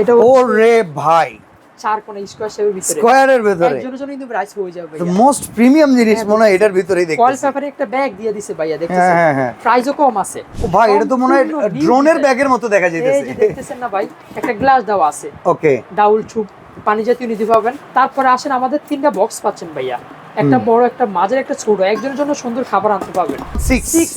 এটা ওরে ভাই। চার কোণা স্কোয়ার শেপের ভিতরে। স্কোয়ারের ভেতরে। একজনের জন্য কিন্তু প্রাইস হয়ে যাবে মোস্ট প্রিমিয়াম জিনিস হ্যাঁ, মনে হয় এটার ভিতরেই পেপারে একটা ব্যাগ দিয়ে দিছে ভাইয়া হ্যাঁ দেখতেছেন? হ্যাঁ হ্যাঁ প্রাইসও কম আছে। ও ভাই এটা তো মনে হয় ড্রোনের ব্যাগের মতো দেখা এই যে দেখতেছেন না ভাই একটা গ্লাস আছে। ওকে ডাউল পানি জাতীয় নিতে পাবেন। তারপরে আসেন আমাদের তিনটা বক্স পাচ্ছেন ভাইয়া। একটা বড় একটা মাঝের একটা ছোট। একজনের জন্য সুন্দর খাবার আনতে পারবেন। সিক্স সিক্স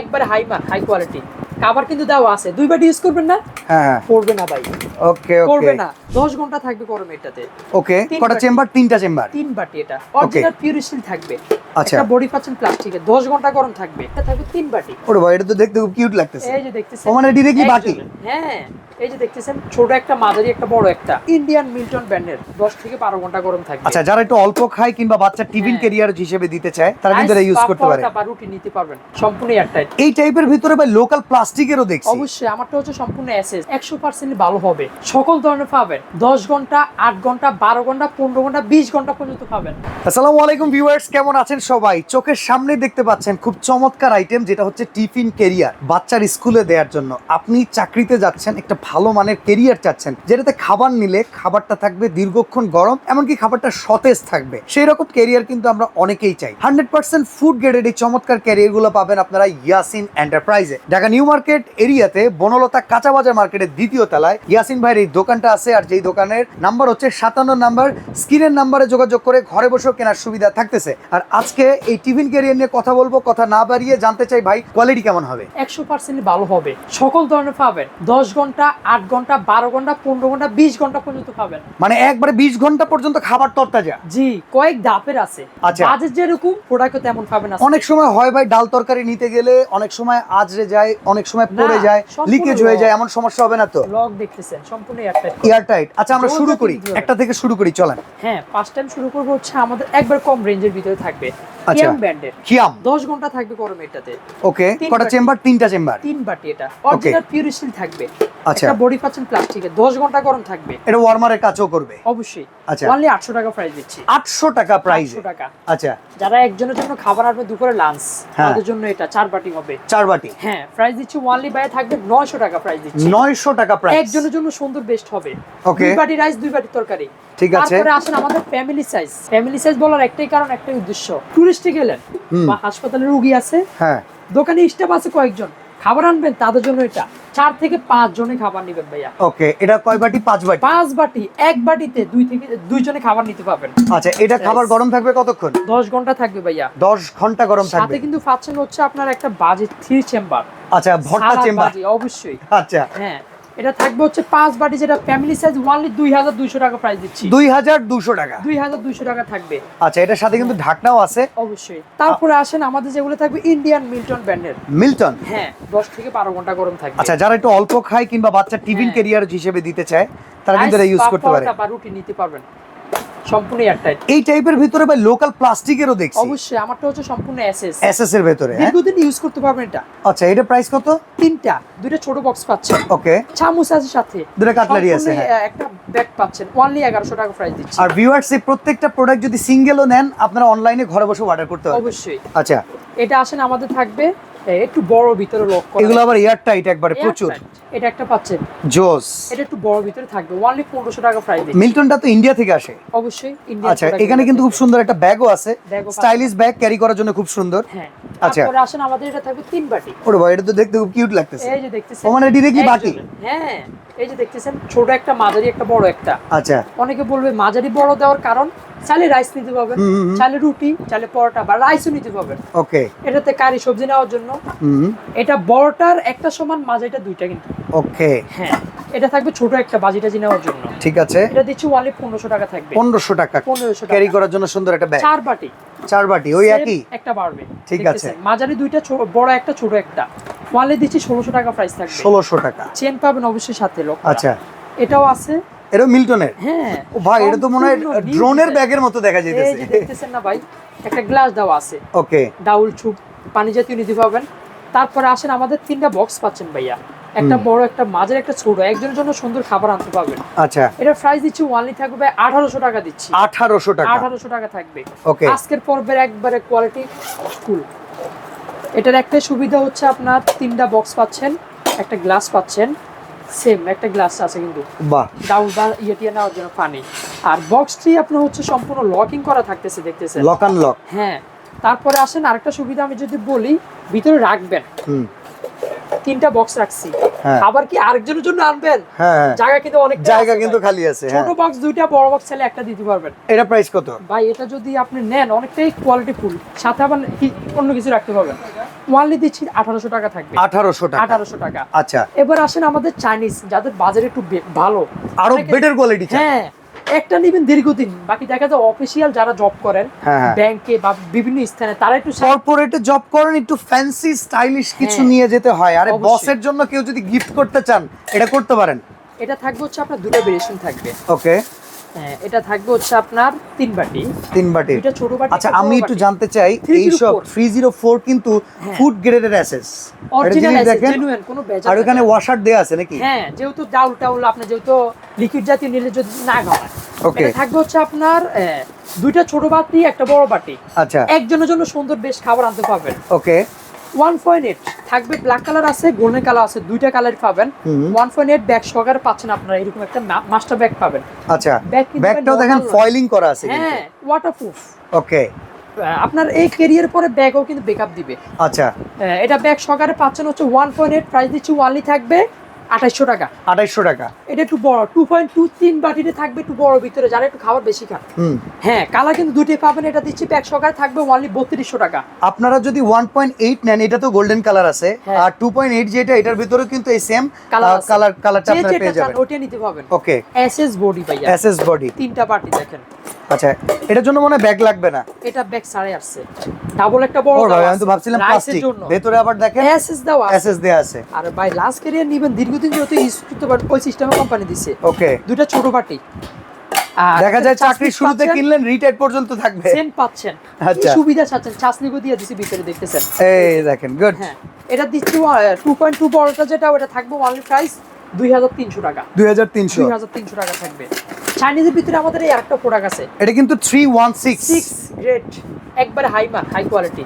একবারে হাই মান হাই কোয়ালিটি খাবার কিন্তু দেওয়া আছে। দুই বাটি ইউজ করবেন না? হ্যাঁ করবে না ভাই। ওকে করবে পড়বে না। দশ ঘণ্টা থাকবে গরম এটাতে। ওকে কটা চেম্বার? তিনটা চেম্বার। তিন বাটি এটা। অরিজিনাল পিওর স্টিল থাকবে। আচ্ছা। এটা বডি পাচ্ছেন প্লাস্টিকের দশ ঘণ্টা গরম থাকবে। এটা থাকবে তিন বাটি। ওরে ভাই এটা তো দেখতে খুব কিউট লাগতেছে। এই যে দেখতেছেন। ও মানে ডিরেক্টলি বাটি? হ্যাঁ। এই যে দেখতেছেন ছোট একটা মাঝারি একটা বড় একটা। ইন্ডিয়ান মিল্টন ব্র্যান্ডের দশ থেকে বারো ঘণ্টা গরম থাকবে। আচ্ছা যারা একটু অল্প খায় কিংবা বাচ্চা টিফিন হ্যাঁ। ক্যারিয়ার হিসেবে দিতে চায় তারা কিন্তু এটা ইউজ করতে পারে। বা রুটি নিতে পারবেন সম্পূর্ণ এয়ারটাইট এই টাইপের ভিতরে ভাই লোকাল প্লাস্টিকেরও দেখছি। অবশ্যই আমারটা হচ্ছে সম্পূর্ণ এসএস একশো পার্সেন্ট ভালো হবে। সকল ধরনের পাবেন। দশ ঘণ্টা আট ঘণ্টা বারো ঘণ্টা পনেরো ঘণ্টা বিশ ঘণ্টা পর্যন্ত পাবেন। আসসালামু আলাইকুম ভিউয়ার্স কেমন আছেন সবাই? চোখের সামনে দেখতে পাচ্ছেন খুব চমৎকার আইটেম যেটা হচ্ছে টিফিন কেরিয়ার বাচ্চার স্কুলে দেওয়ার জন্য। আপনি চাকরিতে যাচ্ছেন একটা ভালো মানের কেরিয়ার চাচ্ছেন। যেটাতে খাবার নিলে খাবারটা থাকবে দীর্ঘক্ষণ গরম, এমনকি খাবারটা সতেজ থাকবে। সেই রকম কেরিয়ার কিন্তু আমরা অনেকেই চাই। হান্ড্রেড পার্সেন্ট ফুড গ্রেডের এই চমৎকার ক্যারিয়ারগুলো পাবেন আপনারা ইয়াসিন এন্টারপ্রাইজে ঢাকা নিউ মার্কেট এরিয়াতে বনলতা কাঁচা বাজার মার্কেটের দ্বিতীয় তলায় ইয়াসিন ভাইয়ের এই দোকানটা আছে, আর যেই দোকানের নাম্বার হচ্ছে সাতান্ন নাম্বার স্ক্রিনের নাম্বারে যোগাযোগ করে ঘরে বসেও কেনার সুবিধা থাকতেছে। আর আজকে এই টিফিন ক্যারিয়ার নিয়ে কথা বলব, কথা না বাড়িয়ে জানতে চাই ভাই কোয়ালিটি কেমন হবে? একশো পার্সেন্ট ভালো হবে। সকল ধরনের পাবেন। দশ ঘণ্টা আট ঘণ্টা বারো ঘণ্টা পনেরো ঘণ্টা বিশ ঘণ্টা পর্যন্ত পাবেন মানে একবারে বিশ ঘণ্টা পর্যন্ত খাবার তরতাজা? জি কয়েক ধাপের আছে। আচ্ছা। যেরকম প্রোডাক্টও তেমন পাবেন অনেক সময় হয় ভাই ডাল তরকারি নিতে গেলে অনেক সময় আজরে যায় অনেক সময় পড়ে যায় লিকেজ হয়ে যায় এমন সমস্যা হবে না তো? ব্লগ দেখতেছেন সম্পূর্ণ এয়ার টাইট আচ্ছা আমরা শুরু করি একটা থেকে শুরু করি চলেন। হ্যাঁ ফার্স্ট টাইম শুরু করব হচ্ছে আমাদের একবার কম রেঞ্জের ভিতরে থাকবে। কিয়াম ব্র্যান্ডের খিয়াম দশ ঘণ্টা থাকবে গরম এটাতে। ওকে কটা চেম্বার? তিনটা চেম্বার। তিন বাটি এটা। অরিজিনাল পিওর স্টিল থাকবে। আচ্ছা। একটা বডি পাচ্ছেন প্লাস্টিকের দশ ঘণ্টা গরম থাকবে। এটা ওয়ার্মারের কাজও করবে। অবশ্যই। আচ্ছা। অনলি আটশো টাকা প্রাইস দিচ্ছি। আটশো টাকা প্রাইস আটশো টাকা। আচ্ছা। যারা একজনের জন্য খাবার আসবে দুপুরে লাঞ্চ হ্যাঁ। তাদের জন্য এটা। চার বাটি হবে। চার বাটি। হ্যাঁ প্রাইস দিচ্ছি ওয়ানলি বাইরে থাকবে। নয়শো টাকা প্রাইস দিচ্ছি। নয়শো টাকা প্রাইস একজনের জন্য সুন্দর বেস্ট হবে। Okay. দুই বাটি রাইস দুই বাটি তরকারি। ঠিক আছে। তারপরে আসেন আমাদের ফ্যামিলি সাইজ ফ্যামিলি সাইজ বলার একটাই কারণ একটাই উদ্দেশ্য। টুরিস্টে গেলেন বা হাসপাতালে রুগী আছে হ্যাঁ। দোকানে স্টাফ আছে কয়েকজন খাবার আনবেন তাদের জন্য এটা। চার থেকে পাঁচ জনে খাবার নেবেন ভাইয়া। ওকে এটা কয় বাটি? পাঁচ বাটি? পাঁচ বাটি এক বাটিতে দুই থেকে দুইজনে খাবার নিতে পারবেন। আচ্ছা এটা খাবার গরম থাকবে কতক্ষণ? দশ ঘণ্টা থাকবে ভাইয়া। দশ ঘণ্টা গরম থাকবে। সাথে কিন্তু পাচ্ছেন হচ্ছে আপনার একটা বাজেট থ্রি চেম্বার আচ্ছা ভর্তা চেম্বার অবশ্যই। আচ্ছা। হ্যাঁ। এটা থাকবে হচ্ছে পাঁচ বাটি যেটা ফ্যামিলি সাইজ ওয়ানলি দুই হাজার দুইশো টাকা প্রাইস দিচ্ছি। দুই হাজার দুশো টাকা। দুই হাজার দুইশো টাকা থাকবে। আচ্ছা এটার সাথে কিন্তু ঢাকনাও আছে। অবশ্যই। তারপরে আসেন আমাদের যেগুলো থাকবে ইন্ডিয়ান মিল্টন ব্র্যান্ডের মিল্টন হ্যাঁ দশ থেকে বারো ঘণ্টা গরম থাকবে। আচ্ছা যারা একটু অল্প খায় কিংবা বাচ্চা টিফিন কেরিয়ার ক্যারিয়ার হিসেবে দিতে চায় তারা কিন্তু ইউজ করতে পারে। রুটি নিতে পারবেন। সম্পূর্ণ এয়ারটাইট এই টাইপের ভিতরে ভাই লোকাল প্লাস্টিকেরও দেখছি। অবশ্যই আমারটা হচ্ছে সম্পূর্ণ এসএস এসএস এর ভেতরে হ্যাঁ? দীর্ঘদিন ইউজ করতে পারবেন এটা। আচ্ছা এটা প্রাইস কত? তিনটা দুইটা ছোট বক্স পাচ্ছেন। ওকে। চামচ আছে সাথে। দুটো কাটলারি আছে, হ্যাঁ। একটা ব্যাগ পাচ্ছেন। অনলি এগারোশো টাকা প্রাইস দিচ্ছি। আর ভিউয়ার্স এই প্রত্যেকটা প্রোডাক্ট যদি সিঙ্গেলও নেন আপনারা অনলাইনে ঘরে বসে অর্ডার করতে পারবেন। অবশ্যই। আচ্ছা। এটা আসেন আমাদের থাকবে একটু বড় ভিতরে লক করা। এগুলো আবার এয়ার টাইট একবারে প্রচুর। এটা একটা পাচ্ছেন। জোস। এটা একটু বড় ভিতরে থাকবে ওনলি পনেরোশো টাকা প্রাইস মিল্টনটা তো ইন্ডিয়া থেকে আসে। অবশ্যই ইন্ডিয়ান আচ্ছা এখানে কিন্তু খুব সুন্দর একটা ব্যাগও আছে। স্টাইলিশ ব্যাগ ক্যারি করার জন্য খুব সুন্দর। হ্যাঁ। আচ্ছা। তারপরে আসেন আমাদের এটা থাকবে তিন বাটি। ওরে ভাই এটা তো দেখতে খুব কিউট লাগতেছে। এই যে দেখতেছেন। ও মানে একজনের। বাটি? হ্যাঁ এই যে দেখতেছেন ছোট একটা মাঝারি একটা বড় একটা। আচ্ছা। অনেকে বলবে মাঝারি বড় দেওয়ার কারণ? চাইলে রাইস নিতে পারবেন। চাইলে রুটি চাইলে পরোটা বা রাইসও নিতে পারবেন ওকে এটাতে কারি সবজি নেওয়ার জন্য। এটা বড়টার একটা সমান মাঝারিটা দুইটা কিন্তু। ওকে হ্যাঁ এটা থাকবে ছোট একটা বাজি টাজি নেওয়ার জন্য। ঠিক আছে। এটা দিচ্ছি ওয়ানলি পনেরোশো টাকা থাকবে। পনেরোশো টাকা। পনেরোশো ক্যারি করার জন্য সুন্দর একটা ব্যাগ চার বাটি। চার বাটি ওই একই? একটা বাড়বে। ঠিক আছে। মাঝারি দুইটা বড় একটা ছোট একটা। ওয়ানলি দিচ্ছি ষোলোশো টাকা প্রাইস থাকবে। ষোলোশো টাকা। চেন পাবেন অবশ্যই সাথে লোক আচ্ছা। এটাও আছে। এটা মিল্টনের। হ্যাঁ ও ভাই এটা তো মনে হয় ড্রোনের। ব্যাগের মতো দেখা যাইতেছে এই যে দেখতেছেন না ভাই একটা গ্লাস দেওয়া আছে। ওকে। ডাউল ছুপ পানি জাতীয় নিতে পারবেন তারপরে আসেন আমাদের তিনটা বক্স পাচ্ছেন ভাইয়া। একটা বড় একটা মাঝের একটা ছোট। একজনের জন্য সুন্দর খাবার আনতে পারবেন। আচ্ছা। এটা প্রাইস দিচ্ছি ওয়ানলি থাকবে আঠারোশো টাকা দিচ্ছি। আঠারোশো টাকা। আঠারোশো টাকা থাকবে। ওকে। আজকের পর্বের একবারে কোয়ালিটি ফুল এটার একটা সুবিধা হচ্ছে আপনার তিনটা বক্স পাচ্ছেন একটা গ্লাস পাচ্ছেন। সেম একটা গ্লাস আছে কিন্তু। বাহ। ডাউন বা ইয়েটিয়া নেওয়ার জন্য পানি আর বক্সটি আপনার হচ্ছে সম্পূর্ণ লকিং করা থাকতেছে দেখতেছেন? লক অ্যান্ড লক হ্যাঁ। তারপরে আসেন আরেকটা সুবিধা আমি যদি বলি ভিতরে রাখবেন। হুম। তিনটা বক্স রাখছি। আবার কি আরেকজনের জন্য আনবেন? হ্যাঁ হ্যাঁ। জায়গা কিন্তু অনেক জায়গা কিন্তু খালি আছে হ্যাঁ। ছোট বক্স দুইটা বড় বক্স চাইলে একটা দিতে পারবেন। এটা প্রাইস কত? ভাই এটা যদি আপনি নেন অনেকটাই কোয়ালিটি ফুল সাথে আবার কি- অন্য কিছু রাখতে পারবেন? ওয়ানলি দিচ্ছি আঠারোশো টাকা থাকবে। আঠারোশো টাকা। আঠারোশো টাকা। আচ্ছা। এবার আসেন আমাদের চাইনিজ যাদের বাজারে একটু ভালো। আরও বেটার কোয়ালিটি হ্যাঁ। একটা নিবেন দীর্ঘদিন বাকি দেখা যায় অফিসিয়াল যারা জব করেন হ্যাঁ, হ্যাঁ। ব্যাংকে বা বিভিন্ন স্থানে তারা একটু কর্পোরেটে জব করেন একটু ফ্যান্সি স্টাইলিশ কিছু হ্যাঁ। নিয়ে যেতে হয়। আরে বসের জন্য কেউ যদি গিফট করতে চান এটা করতে পারেন। এটা থাকবে হচ্ছে আপনার দুটো ভেরিয়েশন থাকবে। ওকে এটা থাকবে হচ্ছে আপনার তিন বাটি। তিন বাটি। দুইটা ছোট বাটি আচ্ছা আমি একটু জানতে চাই 304 থ্রি জিরো ফোর কিন্তু হ্যাঁ। ফুড অ্যাসেস অরিজিনাল দেখেন কোনো আর ওখানে ওয়াশার দেয়া আছে নাকি? হ্যাঁ যেহেতু ডাউল টাউল আপনি যেহেতু লিকুইড জাতীয় নিলে যদি না Okay. এটা থাকবে হচ্ছে আপনার দুইটা ছোট বাটি একটা বড় বাটি। আচ্ছা। একজনের জন্য সুন্দর বেশ খাবার আনতে পারবেন। ওকে ওয়ান পয়েন্ট এইট থাকবে ব্ল্যাক কালার আছে গোল্ডেন কালার আছে দুইটা কালার পাবেন। ওয়ান পয়েন্ট এইট ব্যাগ সহকারে পাচ্ছেন আপনারা এরকম একটা মাস্টার ব্যাগ পাবেন। আচ্ছা ব্যাগটাও দেখেন। ফয়েলিং করা আছে হ্যাঁ ওয়াটারপ্রুফ ওকে আপনার এই ক্যারিয়ার পরে ব্যাগও কিন্তু ব্যাকআপ দিবে। আচ্ছা। এটা ব্যাগ সহকারে পাচ্ছেন হচ্ছে ওয়ান পয়েন্ট এইট প্রাইস দিচ্ছি ওয়ালি থাকবে। আঠাইশশো টাকা। আঠাইশশো টাকা। এটা একটু বড় টু পয়েন্ট টু তিন বাটিতে থাকবে একটু বড় ভিতরে যারা একটু খাবার বেশি খান হ্যাঁ কালার কিন্তু দুটোই পাবেন এটা দিচ্ছি ব্যাগ সহকারে থাকবে ওয়ানলি বত্রিশশো টাকা। আপনারা যদি ওয়ান পয়েন্ট এইট নেন এটা তো গোল্ডেন কালার আছে হ্যাঁ। আর টু পয়েন্ট এইট যেটা এটার ভিতরে কিন্তু এই সেম আছে। কালার কালারটা আপনারা পেয়ে যাবেন। ওটা নিতে পাবেন ওকে এসএস বডি ভাইয়া। এসএস বডি তিনটা বাটি দেখেন। আচ্ছা এটার জন্য মনে ব্যাগ লাগবে না? এটা ব্যাগ সাড়ে আসছে ডাবল একটা বড় ও আমি তো ভাবছিলাম প্লাস্টিক ভেতরে আবার দেখেন এসএস আছে। এসএস দেয়া আছে। আর ভাই লাস্ট ক্যারিয়ার নিবেন দীর্ঘদিন যেহেতু ইউজ করতে পারেন ওই সিস্টেমে কোম্পানি দিছে। ওকে দুটা ছোট বাটি। আর দেখা যায় চাকরির শুরুতে কিনলেন রিটায়ার পর্যন্ত থাকবে। সেন্ট পাচ্ছেন। আচ্ছা। সুবিধা চাচ্ছেন? চাষনিগো দিয়ে দিছি ভিতরে দেখতেছেন? এই দেখেন গুড হ্যাঁ এটা দিচ্ছি টু পয়েন্ট টু বড়টা যেটা ওটা থাকবে ওয়ানলি প্রাইস দুই হাজার তিনশো টাকা। দুই হাজার তিনশো। দুই হাজার তিনশো টাকা থাকবে। চাইনিজের ভিতরে আমাদের এই আরেকটা প্রোডাক্ট আছে। এটা কিন্তু থ্রি ওয়ান সিক্স সিক্স গ্রেড একবারে হাই মান হাই কোয়ালিটি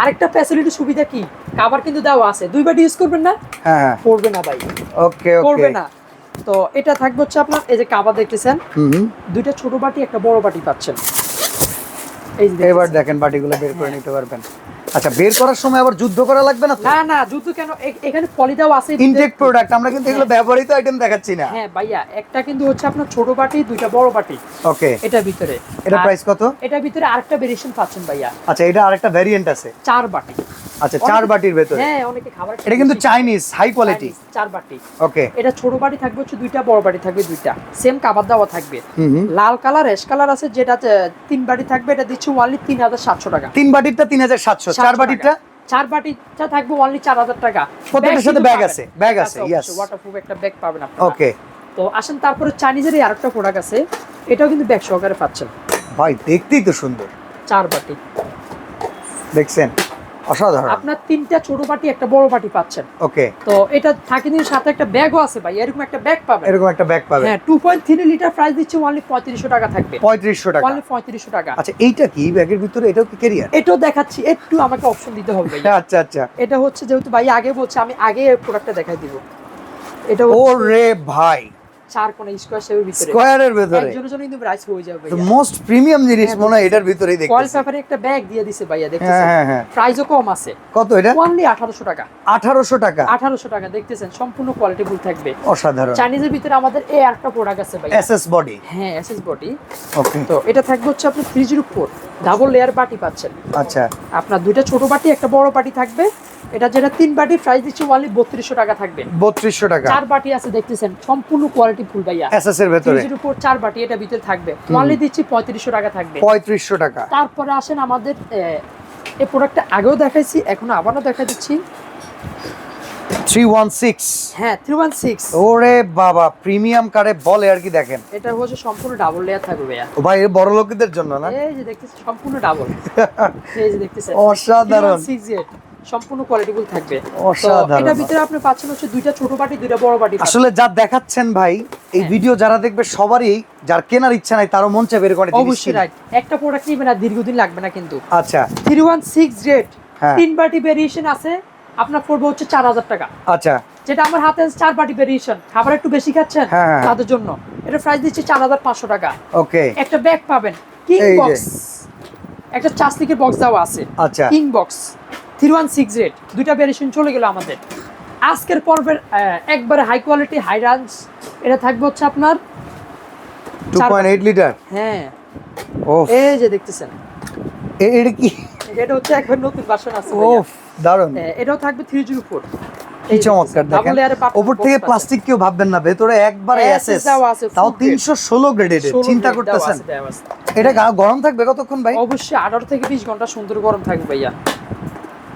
আরেকটা ফ্যাসিলিটি সুবিধা কি? কাবার কিন্তু দেওয়া আছে। দুই বাটি ইউজ করবেন না? হ্যাঁ হ্যাঁ। করবে না ভাই। ওকে করবে ওকে না। তো এটা থাকবে হচ্ছে আপনার এই যে কাবা দেখতেছেন? দুইটা ছোট বাটি একটা বড় বাটি পাচ্ছেন। এই যে এবার। দেখেন বাটিগুলো বের করে নিতে পারবেন। আচ্ছা বের করার সময় আবার যুদ্ধ করা লাগবে না না না যুদ্ধ কেন? এখানে পলিটাও আছে ইনটেক প্রোডাক্ট আমরা কিন্তু এগুলো ব্যবহৃত আইটেম দেখাচ্ছি না। হ্যাঁ ভাইয়া একটা কিন্তু হচ্ছে আপনার ছোট বাটি দুইটা বড় বাটি। ওকে এটা ভিতরে। এটা প্রাইস কত? এটা ভিতরে আরেকটা ভেরিয়েশন পাচ্ছেন ভাইয়া। আচ্ছা এটা আরেকটা ভেরিয়েন্ট আছে। চার বাটি। আচ্ছা চার বাটির ভেতরে? হ্যাঁ অনেকে খাবার এটা কিন্তু চাইনিজ হাই কোয়ালিটি চার বাটি। ওকে এটা ছোট বাটি থাকবে হচ্ছে দুইটা বড় বাটি থাকবে দুইটা। সেম কাবার দেওয়া থাকবে। লাল কালার রেশ কালার আছে যেটা তিন বাটি থাকবে এটা দিচ্ছি ওয়ানলি তিন হাজার সাতশো টাকা। তিন বাটিরটা তিন হাজার সাতশো চার বাটিরটা? চার বাটিটা থাকবে অনলি চার হাজার টাকা। প্রত্যেকটার সাথে bag আছে, bag আছে, yes. ওয়াটারপ্রুফ একটা ব্যাগ পাবেন আপনারা। ওকে তো আসেন তারপরে চাইনিজের আরেকটা প্রোডাক্ট আছে। এটাও কিন্তু ব্যাগ সহকারে পাচ্ছেন। ভাই দেখতেই তো সুন্দর। চার বাটি। দেখছেন? অসাধারণ। আপনার তিনটা ছোট বাটি একটা বড় বাটি পাচ্ছেন। ওকে। তো এটা থাকে কিন্তু সাথে একটা ব্যাগও আছে ভাই এরকম একটা ব্যাগ পাবেন। এরকম একটা ব্যাগ পাবে হ্যাঁ two point three litre price দিচ্ছে অনলি পঁয়ত্রিশশো টাকা থাকবে। পঁয়ত্রিশশো টাকা। অনলি পঁয়ত্রিশশো টাকা। আচ্ছা এইটা কি? ব্যাগের ভিতরে এটাও কি ক্যারিয়ার এটাও দেখাচ্ছি একটু আমাকে অপশন দিতে হবে ভাই। আচ্ছা আচ্ছা। এটা হচ্ছে যেহেতু ভাই আগে বলছে আমি আগে প্রোডাক্টটা দেখাই দিব। এটা ও রে ভাই। চার কোণা স্কোয়ার শেপের ভিতরে। স্কোয়ারের ভেতরে। একজনের জন্য কিন্তু রাইস হয়ে যাবে মোস্ট প্রিমিয়াম জিনিস হ্যাঁ, মনে হয় এটার ভিতরেই কয়েল পেপারে একটা ব্যাগ দিয়ে দিছে ভাইয়া হ্যাঁ দেখতেছেন? হ্যাঁ হ্যাঁ। প্রাইসও কম আছে। কত এটা? অনলি আঠারোশো টাকা। আঠারোশো টাকা? আঠারোশো টাকা দেখতেছেন? সম্পূর্ণ কোয়ালিটি ফুল থাকবে। অসাধারণ। চাইনিজের ভিতরে আমাদের এই একটা প্রোডাক্ট আছে ভাই এস এস বডি হ্যাঁ এসএস বডি ওকে তো এটা থাকবে হচ্ছে আপনি three zero four double layer বাটি পাচ্ছেন। আচ্ছা। আপনার দুইটা ছোট বাটি একটা বড় বাটি থাকবে। এটা যেটা তিন বাটি প্রাইস দিচ্ছে অনলি বত্রিশশো টাকা থাকবে। বত্রিশশো টাকা। চার বাটি আছে দেখতেছেন সম্পূর্ণ কোয়ালিটি ফুল ভাইয়া। এস এস এর ভেতরে। জিরো ফোর চার বাটি এটা ভিতরে থাকবে। অনলি দিচ্ছি পঁয়ত্রিশশো টাকা থাকবে। পঁয়ত্রিশশো টাকা। তারপরে আসেন আমাদের এই প্রোডাক্টটা আগেও দেখাইছি এখন আবারও দেখা দিচ্ছি। থ্রি ওয়ান সিক্স হ্যাঁ থ্রি ওয়ান সিক্স ওরে বাবা প্রিমিয়াম কারে বলে আর কি দেখেন। এটা হচ্ছে সম্পূর্ণ ডাবল লেয়ার থাকবে ভাইয়া। ও ভাই বড় লোকদের জন্য না? এই যে দেখতেছেন সম্পূর্ণ ডাবল এই যে দেখতেছেন। অসাধারণ। 316 সম্পূর্ণ কোয়ালিটিফুল থাকবে। অসাধারণ। এটা ভিতরে আপনি পাচ্ছেন হচ্ছে দুইটা ছোট বাটি দুইটা বড় বাটি আসলে যা দেখাচ্ছেন ভাই এই হ্যাঁ। ভিডিও যারা দেখবে সবারই যার কেনার ইচ্ছা নাই তারও মন চায় বের করে অবশ্যই রাইট একটা প্রোডাক্ট নিবেন আর দীর্ঘদিন লাগবে না কিন্তু। আচ্ছা। থ্রি ওয়ান সিক্স রেট হ্যাঁ। তিন বাটি ভেরিয়েশন আছে। আপনার পড়বে হচ্ছে চার হাজার টাকা। আচ্ছা। যেটা আমার হাতে চার পাটি ভেরিয়েশন খাবার একটু বেশি খাচ্ছেন হ্যাঁ, হ্যাঁ। তাদের জন্য। এটা প্রাইস দিচ্ছে চার হাজার পাঁচশো টাকা। ওকে একটা ব্যাগ পাবেন। কিং বক্স একটা চাস্তিকের বক্স দেওয়া আছে। আচ্ছা। King box three one six rate দুইটা ভ্যারিয়েশন চলে গেল আমাদের। আজকের পর্বের একবারে হাই কোয়ালিটি হাই রাঞ্জ এটা থাকবে হচ্ছে আপনার টু পয়েন্ট এইট লিটার হ্যাঁ। ও এই যে দেখতেছেন। এটা কি? এটা হচ্ছে একবার নতুন ভার্সন আছে ও। দারুণ। হ্যাঁ, এটাও থাকবে থ্রি জিরো ফোর কি চমৎকার দেখেন। ওপর থেকে প্লাস্টিক কেউ ভাববেন না ভেতরে একবারে এসএস তাও full grade। তিনশো ষোলো গ্রেডেড চিন্তা করতেছেন। এটা গরম থাকবে কতক্ষণ ভাই? অবশ্যই আঠারো থেকে বিশ ঘণ্টা সুন্দর গরম থাকবে ভাইয়া।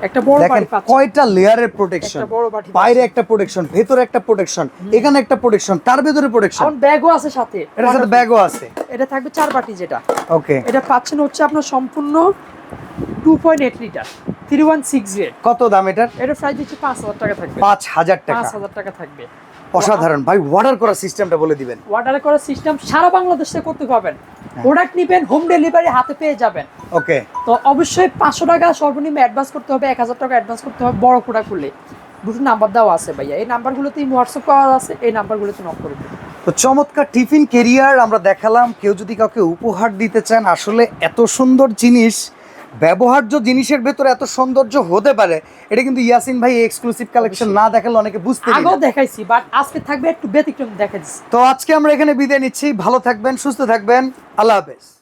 একটা বড় বাড়ি কয়টা লেয়ারের প্রোটেকশন একটা বড় বাটি বাইরে একটা প্রোটেকশন ভেতরে একটা প্রোটেকশন এখানে একটা প্রোটেকশন তার ভেতরে প্রোটেকশন আমার ব্যাগও আছে সাথে। এটার সাথে ব্যাগও আছে। এটা থাকবে চার বাটি যেটা। ওকে। এটা পাচ্ছেন হচ্ছে আপনার সম্পূর্ণ two point eight litre three one six grade কত দাম এটার? এটা প্রাইস পাঁচ হাজার টাকা থাকবে। পাঁচ হাজার টাকা। পাঁচ হাজার টাকা থাকবে। অসাধারণ। ভাই অর্ডার করার সিস্টেমটা বলে দিবেন। অর্ডার করার সিস্টেম সারা বাংলাদেশে করতে পারবেন। হ্যাঁ। প্রোডাক্ট নিবেন হোম ডেলিভারি হাতে পেয়ে যাবেন। ওকে তো অবশ্যই পাঁচশো টাকা সর্বনিম্ন অ্যাডভান্স করতে হবে এক হাজার টাকা অ্যাডভান্স করতে হবে বড় প্রোডাক্ট করলে দুটো নাম্বার দেওয়া আছে ভাইয়া। এই নাম্বারগুলোতে হোয়াটসঅ্যাপ করা আছে এই নাম্বারগুলোতে নক করে তো চমৎকার টিফিন কেরিয়ার আমরা দেখালাম। কেউ যদি কাউকে উপহার দিতে চান আসলে এত সুন্দর জিনিস ব্যবহার্য জিনিসের ভেতরে এত সৌন্দর্য হতে পারে এটা কিন্তু ইয়াসিন ভাই এক্সক্লুসিভ কালেকশন না দেখালে অনেকে বুঝতে আগেও দেখাইছি বাট আজকে থাকবে একটু ব্যতিক্রম দেখা তো আজকে আমরা এখানে বিদায় নিচ্ছি। ভালো থাকবেন সুস্থ থাকবেন। আল্লাহ হাফেজ।